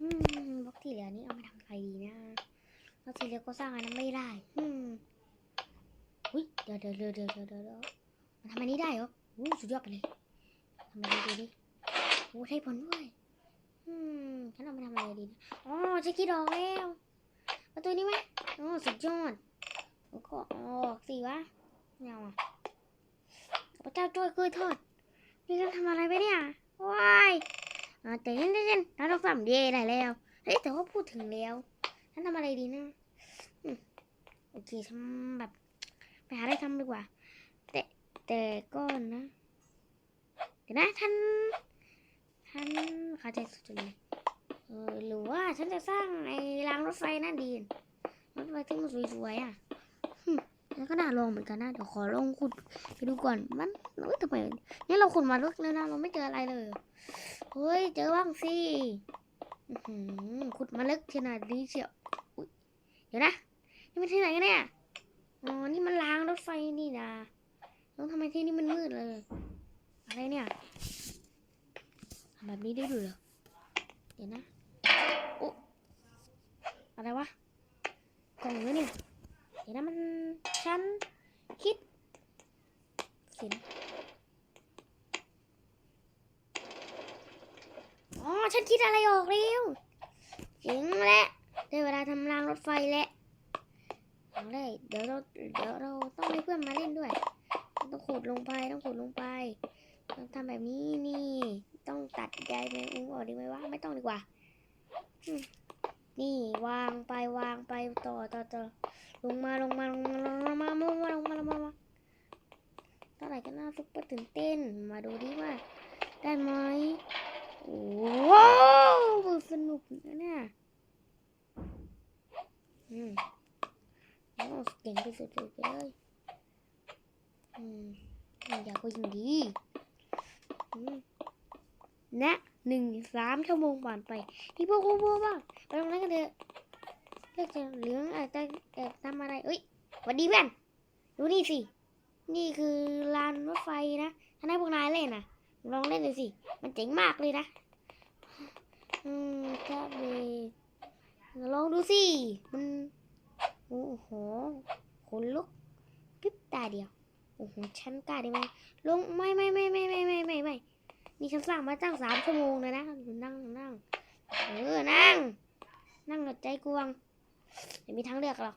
บล็อกที่เหลือนี้เอามาทำอะไรดีนะบล็อกที่เหลือก็สร้างอันนั้นไม่ได้ อืมอุ้ยเดี๋ยวเดี๋ยวเดี๋ยวเดี๋ยวเดี๋ยวเดี๋ยวมันทำอันนี้ได้เหรออู้สุดยอดไปเลยทำอะไรดีดิโอ้ใช้ผลด้วย อืมฉันเอามาทำอะไรดีนะอ๋อจะคิดออกแล้วประตูนี้ไหมอ๋อสุดยอดแล้วก็ออกสิวะไม่เอาอะพระเจ้าช่วยกล้วยทอดนี่ฉันทำอะไรไปเนี่ยว้ายอ่าแต่เล่น เล่นเราต้องสั่งเย่ได้แล้ว เฮ้ยแต่ว่าพูดถึงแล้วฉันทำอะไรดีนะโอเคทำแบบไปหาอะไรทำดีกว่า แต่แต่ก็นะเดี๋ยวนะท่านท่านข้าใจสุดเลยเออหรือว่าฉันจะสร้างไอ้รางรถไฟนั่นดีรถไฟที่มันสวยๆอะ หึแล้วก็น่าลองเหมือนกันนะเดี๋ยวขอลองขุดไปดูก่อนมันเอ้ยทำไมนี่เราขุดมาลึกเลยนะเราไม่เจออะไรเลยเฮ้ยเจอบ้างสิขุดมาลึกขนาดนี้เชียวเดี๋ยวนะนี่มันที่ไหนกันเนี่ยอ๋อนี่มันรางรถไฟนี่นะแล้วทำไมที่นี่มันมืดเลย อะไรเนี่ยทำแบบนี้ได้ด้วยเหรอเดี๋ยวนะโอ้อะไรวะ กล่องเลยเนี่ย เดี๋ยวนะมันฉันคิดสิน อ๋อ ฉันคิดอะไรออกแล้วเจ๋งแล้วได้เวลาทำรางรถไฟแล้วเอาเลยเดี๋ยวเราเดี๋ยวเราต้องให้เพื่อนมาเล่นด้วย ต้องขุดลงไปต้องขุดลงไปต้องทำแบบนี้นี่ ต้องตัดใยแมงมุมออกดีไหมวะไม่ต้องดีกว่านี่วางไปวางไปต่อต่อต่อลงมาลงมาลงมาลงมาลงมาลงมาลงมาลงมาเท่าไหร่กันนะซุปเปอร์ตื่นเต้นมาดูดิว่าได้ไหม ว้าวสนุกนะเนี่ยอืมโอ้เก่งที่สุดๆเลยอืมอยากก็ยิงดีอืมนะหนึ่งสามชั่วโมงผ่านไป ที่พวกพวกบ้างไปตรงนั้นกันเถอะเลือกจะเหลืองอาจจะแอบทำอะไรเอ้ยสวัสดีเพื่อนดูนี่สิ นี่คือลานรถไฟนะถ้าให้พวกนายเล่นนะ ลองเล่นดูสิ มันเจ๋งมากเลยนะ อืมจะเบลองดูสิ มัน โอ้โห ขนลุกพริบตาเดียว โอ้โห ฉันกล้าได้ไหมลง ไม่ไม่ไม่ไม่ไม่ไม่ไม่ไม่นี่ฉันสร้างมาตั้งสามชั่วโมงเลยนะนั่งนั่ง เออ นั่ง นั่งกับใจกวงไม่มีทางเลือกหรอก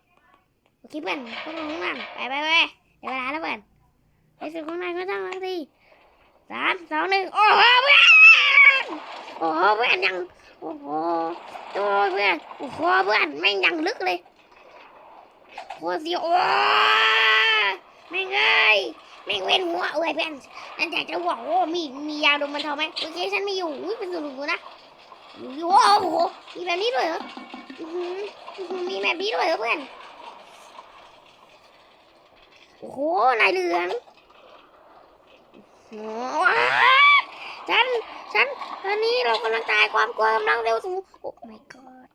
โอเคเพื่อนพวกเราข้างล่ง ไปไปไปเดี๋ยวเวลาแล้วเพื่อนไอ้สุดข้างในก็ตั้งแล้วสิ สามสองหนึ่งโอ้โหเพื่อนโอ้โหเพื่อนยังโอ้โหโอ้ยเพื่อนโอ้โหเพื่อนแม่งยังลึกเลยโคตรเสียวโอ้แม่งเอ้ยแม่งเว้นหัวเอ้ยเพื่อนนั่นแต่จะบอกว่ามีมียาดมมันเทาไหมโอเคฉันไม่อยู่อุ้ยเป็นสูงๆนะโอ้โหมีแบบนี้ด้วยเหรือมีแบบนี้ด้วยเหรอเพื่อนโอ้โหนายเหลือง ฉัน ฉันตอนนี้เรากำลังตายความกลัวกำลังเร็วสูงโอ้ my god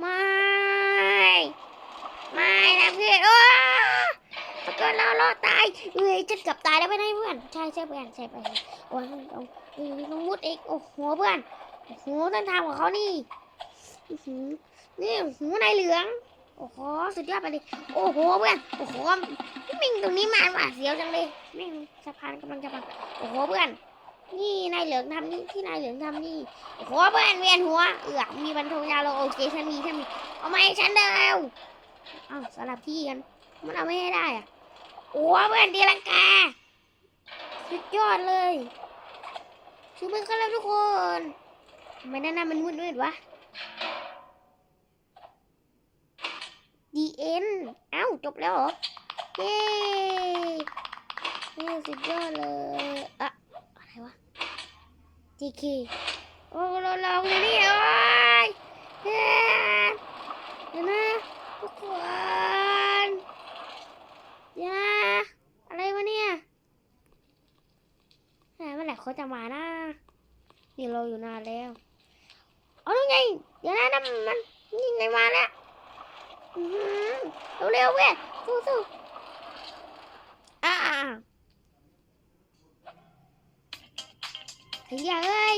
ไม่ ไม่นะเพื่อนโอ้ถ้าเกิดเรารอดตายเอ้ยจะเกือบตายแล้วไปไหนเพื่อน ใช่ใช่เพื่อนใช่ไปโอ้ยต้องเอ้ยต้องมุดอีกโอ้โหเพื่อนโอ้โหเส้นทางของเขานี่อื้อหือนี่โอ้โหนายเหลือง โอ้โห สุดยอดไปเลย โอ้โหเพื่อน โอ้โหมิ่งตรงนี้มาหวาดเสียวจังเลยแม่งสะพานกำลังจะพังโอ้โหเพื่อน นี่นายเหลืองทำนี่ที่นายเหลืองทำนี่ โอ้โหเพื่อนเวียนหัว เอือกมีบรรทุกยาโลโอเคฉันมีฉันมี เอามาให้ฉันเร็วเอ้าสลับที่กัน มันเอาไม่ให้ได้อะโอ้โหเพื่อนตีลังกา สุดยอดเลยชูมือกันแล้วทุกคนทำไมด้านหน้ามันมืดๆวะ เอ็นเอ้าจบแล้วเหรอ เย้เย้สุดยอดเลยอะอะไรวะ GK โอ้เราลองเลยนี่โอ้ยเฮ้ยเดี๋ยวนะทุกคนยวนะอะไรวะเนี่ยแหมเมื่อไหร่เขาจะมานะนี่เราอยู่นานแล้วเอาแล้วไงเดี๋ยวนะนั่นมันนี่ไงมาแล้ว เร็วๆเว้ยสู้ๆอ่าขยะเอ้ย